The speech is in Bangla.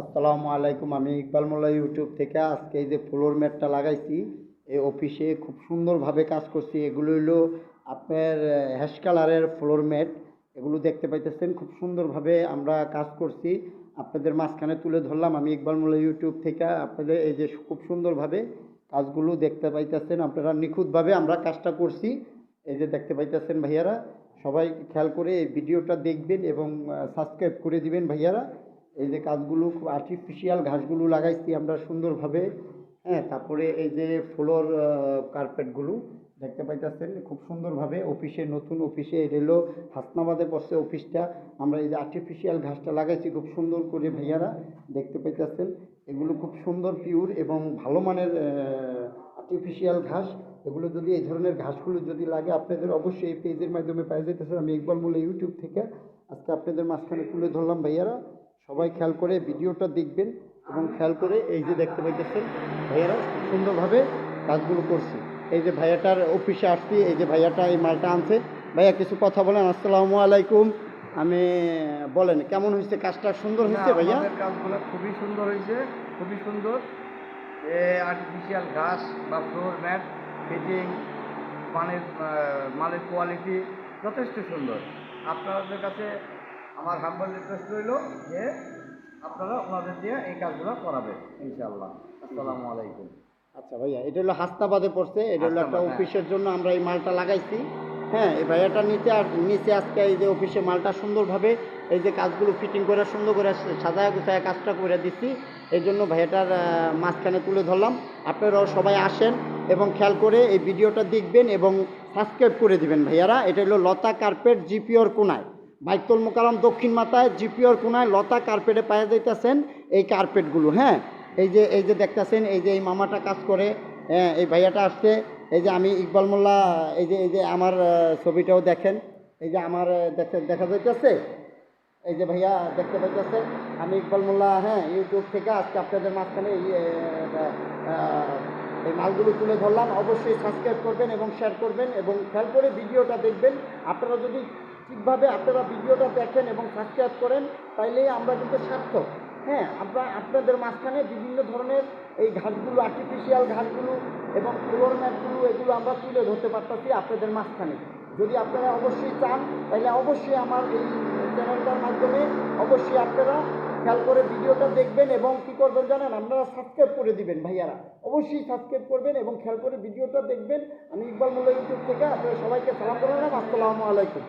আসসালামু আলাইকুম। আমি ইকবাল মোল্লা ইউটিউব থেকে আজকে এই যে ফ্লোর ম্যাটটা লাগাইছি এই অফিসে খুব সুন্দরভাবে কাজ করছি। এগুলো হলো আপনার হ্যাশ কালারের ফ্লোর ম্যাট। এগুলো দেখতে পাইতেছেন, খুব সুন্দরভাবে আমরা কাজ করছি। আপনাদের মাঝখানে তুলে ধরলাম, আমি ইকবাল মোল্লা ইউটিউব থেকে আপনাদের এই যে খুব সুন্দরভাবে কাজগুলো দেখতে পাইতেছেন। আপনারা নিখুঁতভাবে আমরা কাজটা করছি। এই যে দেখতে পাইতেছেন ভাইয়ারা, সবাই খেয়াল করে এই ভিডিওটা দেখবেন এবং সাবস্ক্রাইব করে দিবেন ভাইয়ারা। এই যে কাজগুলো খুব আর্টিফিশিয়াল ঘাসগুলো লাগাইছি আমরা সুন্দরভাবে। হ্যাঁ তারপরে এই যে ফ্লোর কার্পেটগুলো দেখতে পাইতেছেন, খুব সুন্দরভাবে অফিসে নতুন অফিসে হলো হাসনাবাদে বসে অফিসটা আমরা এই যে আর্টিফিশিয়াল ঘাসটা লাগাইছি খুব সুন্দর করে ভাইয়ারা দেখতে পাইতেছেন। এগুলো খুব সুন্দর পিওর এবং ভালো মানের আর্টিফিশিয়াল ঘাস। এগুলো যদি এই ধরনের ঘাসগুলো যদি লাগে, আপনাদের অবশ্যই এই পেজের মাধ্যমে পাই যেতেছে আমি ইকবাল মোল্লা ইউটিউব থেকে আজকে আপনাদের মাঝখানে তুলে ধরলাম ভাইয়ারা। সবাই খেয়াল করে ভিডিওটা দেখবেন এবং খেয়াল করে এই যে দেখতে পাইতেছেন ভাইয়ারা খুব সুন্দরভাবে কাজগুলো করছে। এই যে ভাইয়াটার অফিসে আসছি এই যে ভাইয়াটা এই মালটা আনছে। ভাইয়া কিছু কথা বলেন আসসালামু আলাইকুম। আমি বলেন কেমন হয়েছে? কাজটা সুন্দর হয়েছে ভাইয়া? কাজগুলো খুবই সুন্দর হয়েছে খুবই সুন্দর। এ আর্টিফিশিয়াল ঘাস বা ফ্লোর ম্যাট ফিটিং মানের মালের কোয়ালিটি যথেষ্ট সুন্দর। আপনাদের কাছে আমার হাম্বল রিকোয়েস্ট রইল যে আপনারা ওনাদের দিয়ে এই কাজগুলো করাবেন ইনশাআল্লাহ। আসসালামু আলাইকুম। আচ্ছা ভাইয়া এটা হলো হাস্তাবাদে পড়ছে এটা হলো একটা হ্যাঁ। অফিসের জন্য আমরা এই মালটা লাগাইছি। হ্যাঁ এই ভাইয়াটা নিচে আর নিচে আজকে এই যে অফিসে মালটা সুন্দরভাবে এই যে কাজগুলো ফিটিং করে সুন্দর করে সাজায় গুছায় কাজটা করে দিচ্ছি। এই জন্য ভাইয়াটার মাঝখানে তুলে ধরলাম। আপনারাও সবাই আসেন এবং খেয়াল করে এই ভিডিওটা দেখবেন এবং সাবস্ক্রাইব করে দিবেন ভাইয়ারা। এটা হলো লতা কার্পেট জিপিওর কোনায়। বাইতুল মোকারম দক্ষিণ মাথায় জিপিওর কোনায় লতা কার্পেটে পাওয়া যাইতেছেন এই কার্পেটগুলো হ্যাঁ? এই যে এই যে দেখতেছেন এই যে এই মামাটা কাজ করে হ্যাঁ এই ভাইয়াটা আসছে এই যে আমি ইকবাল মোল্লা এই যে এই যে আমার ছবিটাও দেখেন এই যে আমার আহ, দেখে যাইতেছে? এই যে ভাইয়া দেখতে পাইতেছেন আমি ইকবাল মোল্লা হ্যাঁ ইউটিউব থেকে আজকে আপনাদের মাঝখানে এই মালগুলো তুলে ধরলাম। অবশ্যই সাবস্ক্রাইব করবেন এবং শেয়ার করবেন এবং খেয়াল করে ভিডিওটা দেখবেন। আপনারা যদি ঠিকভাবে আপনারা ভিডিওটা দেখেন এবং সাবস্ক্রাইব করেন, তাইলেই আমরা কিন্তু সার্থক। হ্যাঁ আমরা আপনাদের মাঝখানে বিভিন্ন ধরনের এই ঘাসগুলো আর্টিফিশিয়াল ঘাসগুলো এবং ফ্লোর ম্যাটগুলো, এগুলো আমরা তুলে ধরতে পারতেছি আপনাদের মাঝখানে। যদি আপনারা অবশ্যই চান তাহলে অবশ্যই আমার এই চ্যানেলটার মাধ্যমে অবশ্যই আপনারা খেয়াল করে ভিডিওটা দেখবেন এবং কী করবেন জানেন, আপনারা সাবস্ক্রাইব করে দিবেন ভাইয়ারা। অবশ্যই সাবস্ক্রাইব করবেন এবং খেয়াল করে ভিডিওটা দেখবেন। আমি ইকবাল মোল্লা ইউটিউব থেকে, আপনারা সবাইকে সালাম করলাম আসসালামু আলাইকুম।